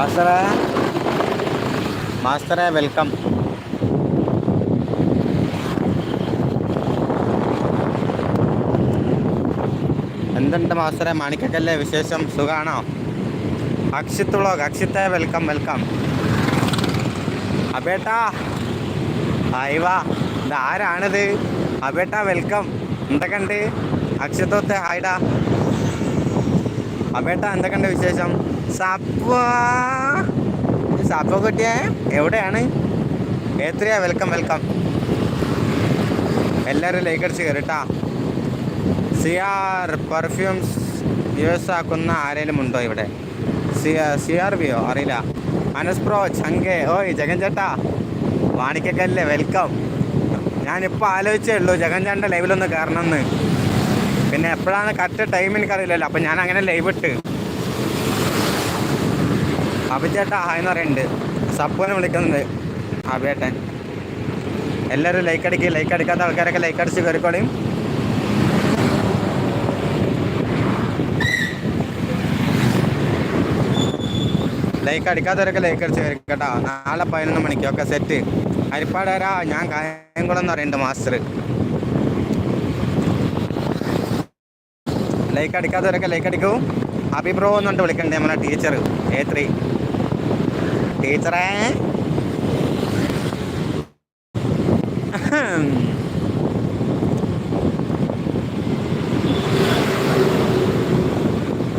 മാസ്റ്ററെ. മാസ്റ്ററെ welcome. എന്തുണ്ട് മാസ്റ്ററെ? മാണിക്കക്കല്ലേ വിശേഷം? സുഖാണോ? അക്ഷിത്ത് വ്ളോഗ് അക്ഷിത്തെ വെൽക്കം വെൽക്കം. അബേട്ടാ. അയവാ ഇത് ആരാണിത്? അബേട്ടാ വെൽക്കം. എന്തൊക്കെയുണ്ട്? അക്ഷിത്വത്തെ ഹായ്ഡാ അബേട്ടാ എന്തൊക്കെയുണ്ട് വിശേഷം? സപ്പ സപ്പ കുട്ടിയെ എവിടെയാണ്? എത്രയാ വെൽക്കം വെൽക്കം. എല്ലാവരും ലൈക്ക് അടിച്ച് കയറിട്ടാ സിയാർ പെർഫ്യൂംസ് യൂസ് ആക്കുന്ന ആരെങ്കിലും ഉണ്ടോ ഇവിടെ? സി സിയാർ ബിയോ അറിയില്ല. അനസ് പ്രോ ചങ്കെ. ഓയ് ജഗൻ ചേട്ടാ. വാണിക്കല്ലേ വെൽക്കം. ഞാനിപ്പോൾ ആലോചിച്ചേ ഉള്ളൂ ജഗൻ ചേട്ടന്റെ ലൈവിലൊന്ന് കയറണമെന്ന് പിന്നെ എപ്പോഴാണ് കറക്റ്റ് ടൈം എനിക്കറിയില്ലല്ലോ. അപ്പം ഞാൻ അങ്ങനെ ലൈവ് ഇട്ട്. അഭിചേട്ടാ എന്ന് പറയുന്നുണ്ട്. സപ്പോനെ വിളിക്കുന്നുണ്ട്. അഭിയേട്ടൻ. എല്ലാവരും ലൈക്ക് അടിക്കുക ലൈക്ക് അടിക്കാത്ത ആൾക്കാരൊക്കെ ലൈക്ക് അടിച്ച് കയറിക്കോളിയും ലൈക്ക് അടിക്കാത്തവരൊക്കെ ലൈക്ക് അടിച്ച് കേട്ടോ. നാളെ പതിനൊന്ന് മണിക്ക് ഒക്കെ സെറ്റ് അരിപ്പാടേരാ ഞാൻ കായംകുളം എന്ന് പറയുന്നുണ്ട് മാസ്റ്റർ. ലൈക്ക് അടിക്കാത്തവരൊക്കെ ലൈക്ക് അടിക്കും. അഭിപ്രോ എന്നുണ്ട് വിളിക്കണ്ടേ നമ്മളെ ടീച്ചർ എ ത്രീ ടീച്ചറേ.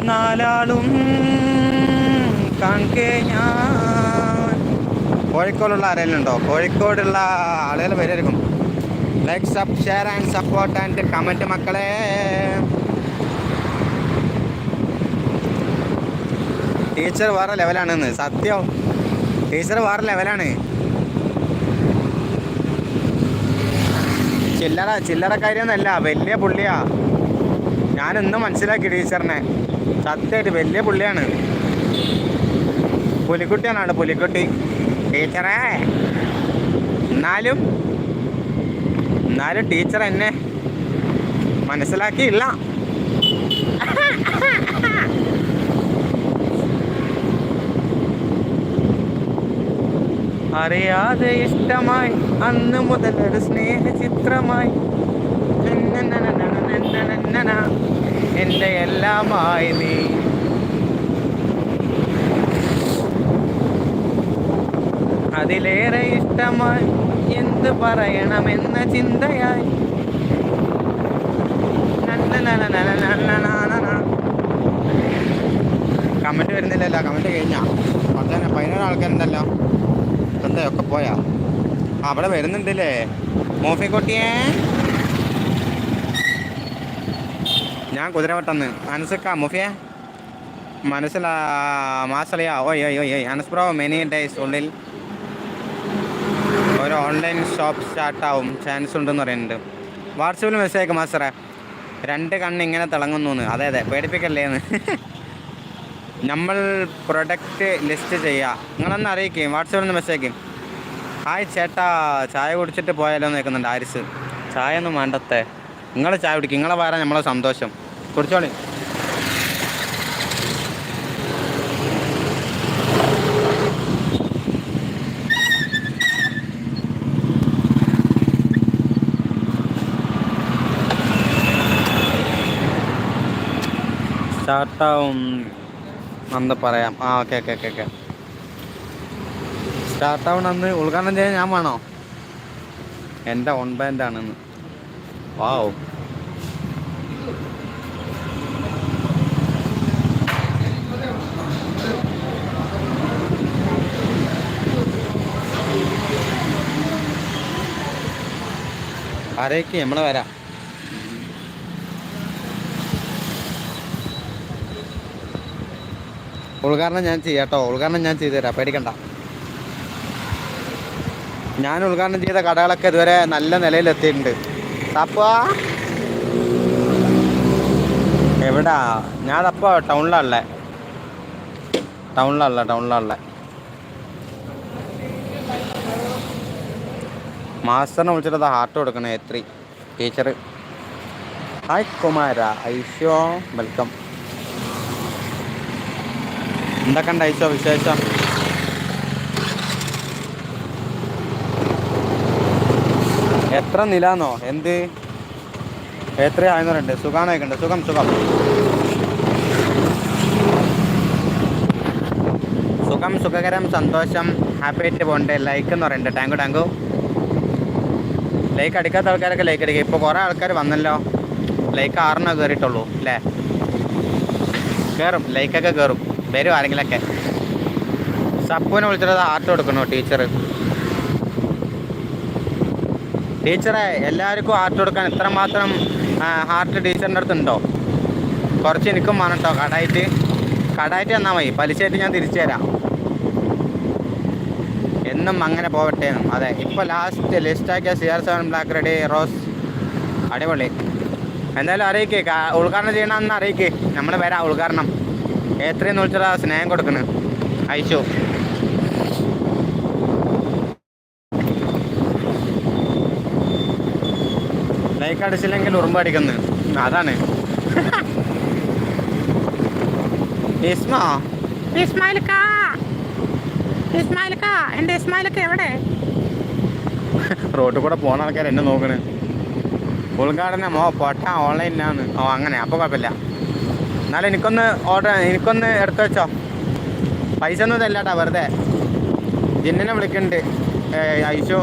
നാലാളും കാണിക്കേ ഞാൻ. കോഴിക്കോടുള്ള ആരെങ്കിലും ഉണ്ടോ കോഴിക്കോടുള്ള ആളുകൾ വരുമായിരിക്കും like sub share and support and comment മക്കളെ. ടീച്ചർ വേറെ ലെവലാണെന്ന് സത്യം. ടീച്ചർ വേറെ ലെവലാണ്. ചില്ലറ ചില്ലറ കാര്യമൊന്നുമല്ല വലിയ പുള്ളിയാ. ഞാനൊന്നും മനസ്സിലാക്കി ടീച്ചറിനെ. സത്യമായിട്ട് വലിയ പുള്ളിയാണ്. പുലിക്കുട്ടിയാണ് പുലിക്കുട്ടി. ടീച്ചറേ എന്നാലും എന്നാലും ടീച്ചർ എന്നെ മനസ്സിലാക്കിയില്ല. അറിയാതെ ഇഷ്ടമായി. അന്ന് മുതൽ ഒരു സ്നേഹചിത്രമായി. എന്റെ എല്ലാമായി നീ. അതിലേറെ ഇഷ്ടമായി. എന്ത് പറയണമെന്ന ചിന്തയായി. കമന്റ് വരുന്നില്ലല്ലോ. കമന്റ് കഴിഞ്ഞാ. പതിനേഴ് പതിനേഴ് ആൾക്കാരുണ്ടല്ലോ. എന്താ ഒക്കെ പോയാ? അവിടെ വരുന്നുണ്ടല്ലേ? മോഫിക്കുട്ടിയെ ഞാൻ കുതിരവട്ടെന്ന്. മനസ്സിക്ക മുഫിയെ? മനസ്സിലാ മാസലയാ ഓയ് ഓയ് ഓയ് അനസ് ബ്രോ മെനി ഡേയ്സ് ഉള്ളിൽ. ഒരു ഓൺലൈൻ ഷോപ്പ് സ്റ്റാർട്ടാവും ചാൻസ് ഉണ്ടെന്ന് പറയുന്നുണ്ട്. വാട്സപ്പിൽ മെസ്സേജ് അയക്കും രണ്ട് കണ്ണ് ഇങ്ങനെ തിളങ്ങുന്നു അതെ അതെ പേടിപ്പിക്കല്ലേന്ന് നമ്മൾ പ്രൊഡക്റ്റ് ലിസ്റ്റ് ചെയ്യുക നിങ്ങളൊന്ന് അറിയിക്കും വാട്സപ്പിൽ നിന്ന് മെസ്സേജ് അയക്കും. ഹായ് ചേട്ടാ ചായ കുടിച്ചിട്ട് പോയാലോ എന്ന് കേൾക്കുന്നുണ്ട് ആരിസ്. ചായ ഒന്നും വേണ്ടത്തെ. നിങ്ങൾ ചായ കുടിക്കും നിങ്ങളെ പറയാൻ നമ്മളെ സന്തോഷം. കുടിച്ചോളി. സ്റ്റാർട്ടാവും അന്ന് പറയാം. ആ ഓക്കെ ഓക്കെ ഓക്കെ ഓക്കെ. സ്റ്റാർട്ടാവണം അന്ന് ഉദ്ഘാടനം ചെയ്യാൻ ഞാൻ വേണോ? എന്റെ ഓൺ ബാൻഡാണെന്ന് വാവ് ആരേക്ക്? നമ്മളെ വരാം. ഉദ്ഘാടനം ഞാൻ ചെയ്യാം കേട്ടോ. ഉദ്ഘാടനം ഞാൻ ചെയ്തു തരാം. പേടിക്കണ്ട. ഞാൻ ഉദ്ഘാടനം ചെയ്ത കടകളൊക്കെ ഇതുവരെ നല്ല നിലയിലെത്തിയിട്ടുണ്ട്. അപ്പോ എവിടാ? ഞാൻ അപ്പ ടൗണിലാണല്ലേ ടൗണിലാണല്ലേ ടൗണിലാണല്ലേ മാസ്റ്ററിനെ വിളിച്ചിട്ട് ഹാർട്ട് കൊടുക്കണേ? എത്രി. Teacher hi Kumara. ഐഷോ വെൽക്കം. എന്തൊക്കെ ഉണ്ടായിച്ചോ വിശേഷം? എത്ര നിലാന്നോ? എന്ത്? എത്ര എത്രയായെന്നുണ്ട് സുഖാണോക്കുണ്ട് സുഖം സുഖം. സുഖം സുഖകരം സന്തോഷം. ഹാപ്പി ആയിട്ട് പോകണ്ടേ. ലൈക്ക് എന്ന് പറയുന്നുണ്ട് ടാങ്കു ടാങ്കു ലൈക്ക് അടിക്കാത്ത ആൾക്കാരൊക്കെ ലൈക്ക് അടിക്കുക ഇപ്പോൾ കുറേ ആൾക്കാർ വന്നല്ലോ. ലൈക്ക് ആറെണ്ണം കയറിയിട്ടുള്ളൂ അല്ലേ? കയറും ലൈക്കൊക്കെ കയറും വരും ആരെങ്കിലൊക്കെ. സപ്പുവിനെ വിളിച്ചിട്ട് ആർട്ട് കൊടുക്കണോ ടീച്ചർ ടീച്ചറെ എല്ലാവർക്കും ആർട്ട് കൊടുക്കാൻ ഇത്രമാത്രം ഹാർട്ട് ടീച്ചറിന്റെ അടുത്തുണ്ടോ? കുറച്ച് എനിക്കും വേണം കേട്ടോ കടായിട്ട്. കടായിട്ട് തന്നാൽ മതി പലിശയായിട്ട് ഞാൻ തിരിച്ചു തരാം. എന്നും അങ്ങനെ പോവട്ടെ എന്നും. അതെ ഇപ്പോൾ last ലിസ്റ്റാക്കിയ C R seven black ready rose അടിപൊളി. എന്തായാലും അറിയിക്കേ ഉദ്ഘാടനം ചെയ്യണമെന്ന് അറിയിക്കേ. നമ്മൾ വരാം ഉദ്ഘാടനം. എത്രയും വിളിച്ചാ സ്നേഹം കൊടുക്കണ്. അയച്ചു. ലൈക്ക് അടിച്ചില്ലെങ്കിൽ ഉറുമ്പ് അടിക്കുന്നു. അതാണ്. ഇസ്മോ. ഇസ്മായിൽക്ക ഇസ്മായിൽക്ക എന്റെ ഇസ്മായിലക്ക എവിടെ? റോഡിൽ കൂടെ പോണ ആൾക്കാർ എന്നെ നോക്കണേ. ഉൾഘാടനമോ പൊട്ട ഓൺലൈനിലാണ് ഓ അങ്ങനെ. അപ്പൊ കുഴപ്പമില്ല. എന്നാലും എനിക്കൊന്ന് ഓർഡർ എനിക്കൊന്ന് എടുത്തു വെച്ചോ. പൈസ ഒന്നും തല്ലാട്ടാ വെറുതെ. ജിന്നിനെ വിളിക്കുന്നുണ്ട് ഐശു.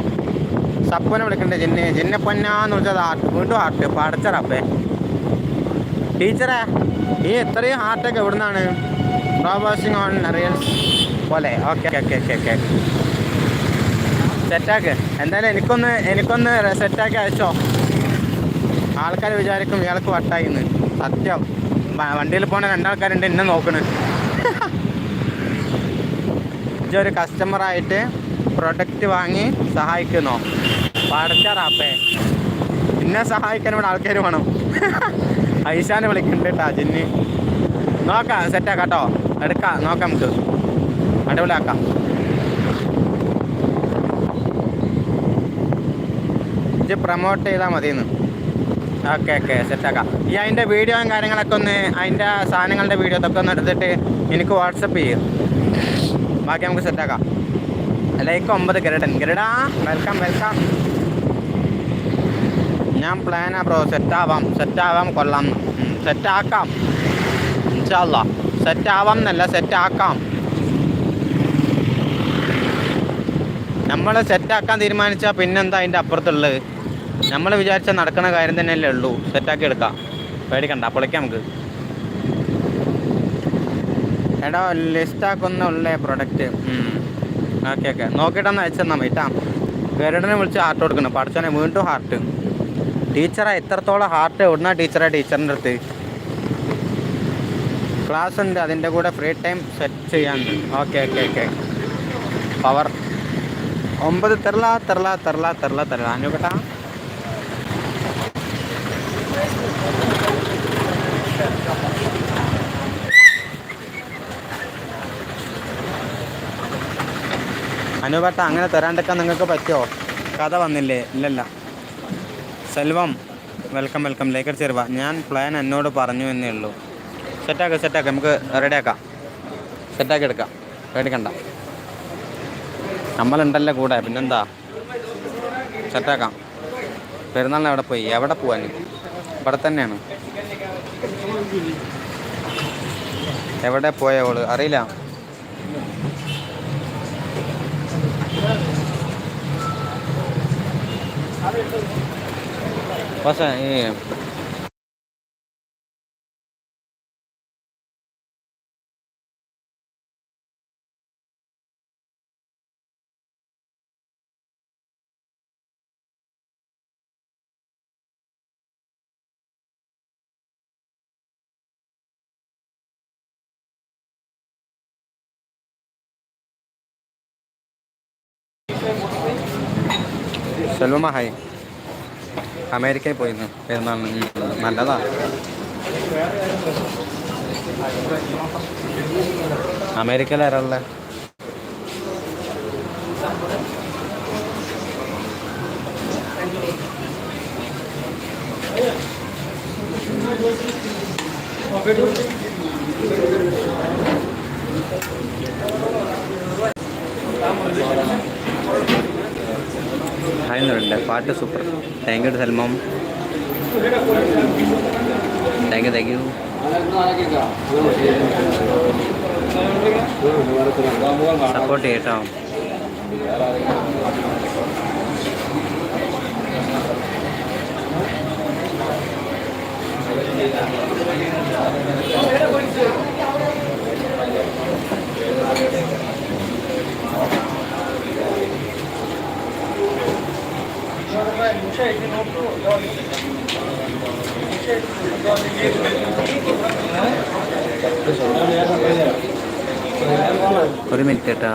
സപ്പനെ വിളിക്കുന്നുണ്ട് ജിന്നെ. ജിന്നെ പൊന്നാന്ന് വിളിച്ചത്. ആർട്ട് വീണ്ടും ആർട്ട് പടച്ചറപ്പേ ടീച്ചറെ ഈ എത്രയും ഹാർട്ടൊക്കെ എവിടുന്നാണ്? പ്രോബോസിങ് ഓൺ റിയൽസ് പോലെ. ഓക്കെ ഓക്കെ ഓക്കെ ഓക്കെ സെറ്റാക്ക് എന്തായാലും എനിക്കൊന്ന് എനിക്കൊന്ന് സെറ്റാക്കി അയച്ചോ. ആൾക്കാർ വിചാരിക്കും ഇയാൾക്ക് വട്ടായിന്ന്. സത്യം. വണ്ടിയിൽ പോണ രണ്ടാൾക്കാരുണ്ട് എന്നെ നോക്കണ്. കസ്റ്റമർ കസ്റ്റമറായിട്ട് പ്രൊഡക്റ്റ് വാങ്ങി സഹായിക്കുന്നോ? പടച്ചാറാപ്പേ എന്നെ സഹായിക്കാൻ ഇവിടെ ആൾക്കാർ വേണം. ഐശാനെ വിളിക്കുന്നുണ്ട് കേട്ടാ ജിന്നി. നോക്കാം സെറ്റാക്കാം കേട്ടോ എടുക്കാം നോക്കാം നമുക്ക് അടിപൊളിയാക്കാം. ഇത് പ്രൊമോട്ട് ചെയ്താൽ മതിയെന്ന്. ഓക്കെ ഓക്കെ സെറ്റാക്കാം ഈ അതിന്റെ വീഡിയോയും കാര്യങ്ങളൊക്കെ ഒന്ന് അതിന്റെ സാധനങ്ങളുടെ വീഡിയോ ഇതൊക്കെ ഒന്ന് എടുത്തിട്ട് എനിക്ക് വാട്സപ്പ് ചെയ്യും. ബാക്കി നമുക്ക് സെറ്റാക്കാം ലൈക്ക് ഒമ്പത് ഗരുഡൻ. ഗരുഡാ വെൽക്കം വെൽക്കം ഞാൻ പ്ലാനാ ബ്രോ സെറ്റാവാം സെറ്റാവാം കൊള്ളാം. സെറ്റാക്കാം ഇൻഷാല്ല സെറ്റാവാം എന്നല്ല സെറ്റാക്കാം നമ്മൾ സെറ്റാക്കാൻ തീരുമാനിച്ചാൽ പിന്നെന്താ അതിന്റെ അപ്പുറത്തുള്ളത്? നമ്മൾ വിചാരിച്ചാൽ നടക്കുന്ന കാര്യം തന്നെയല്ലേ ഉള്ളൂ. സെറ്റാക്കി എടുക്കാം. പേടിക്കണ്ട. പൊളിക്കാം നമുക്ക്. എടാ ലിസ്റ്റാക്കുന്നുള്ള പ്രൊഡക്റ്റ് ഓക്കെ ഓക്കെ നോക്കിയിട്ടൊന്ന് അയച്ചെന്നാൽ മതി കേട്ടാ ഗരുഡനെ വിളിച്ച് ഹാർട്ട് കൊടുക്കണം. പഠിച്ചോനെ വീണ്ടും ഹാർട്ട് ടീച്ചറെ എത്രത്തോളം ഹാർട്ട് എവിടുന്ന ടീച്ചറെ ടീച്ചറിന്റെ അടുത്ത്? ക്ലാസ് ഉണ്ട്. അതിന്റെ കൂടെ ഫ്രീ ടൈം സെറ്റ് ചെയ്യാനുണ്ട് ഓക്കെ ഓക്കെ ഓക്കെ പവർ ഒമ്പത് തെറല തെറല തെറല തെറല തെറല അനുകട്ടാ അനുപേട്ട അങ്ങനെ തരാണ്ടൊക്കെ നിങ്ങൾക്ക് പറ്റുമോ? കഥ വന്നില്ലേ? ഇല്ലല്ല. Selvam welcome welcome. ലേക്കർ ചെറുവ ഞാൻ പ്ലാൻ എന്നോട് പറഞ്ഞു എന്നേ ഉള്ളൂ. സെറ്റാക്കാം സെറ്റാക്കാം നമുക്ക് റെഡിയാക്കാം സെറ്റാക്കി എടുക്കാം. പേടിക്കണ്ട. നമ്മളുണ്ടല്ലോ കൂടെ? പിന്നെന്താ? സെറ്റാക്കാം പെരുന്നാളിന് എവിടെ പോയി? എവിടെ പോവാൻ ഇവിടെ തന്നെയാണ് എവിടെ പോയ ഓൾ? അറിയില്ല. ഈ സെൽവമ ഹായ് അമേരിക്കയിൽ പോയിരുന്നു. പെരുന്നാളിന് ഉം, നല്ലതാ. അമേരിക്കയിൽ ഹായ് എന്നുണ്ട് പാട്ട് super. Thank you സൽമാം thank you thank you support ചെയ്യട്ടോ. ഒരു മിനിറ്റ് കേട്ടോ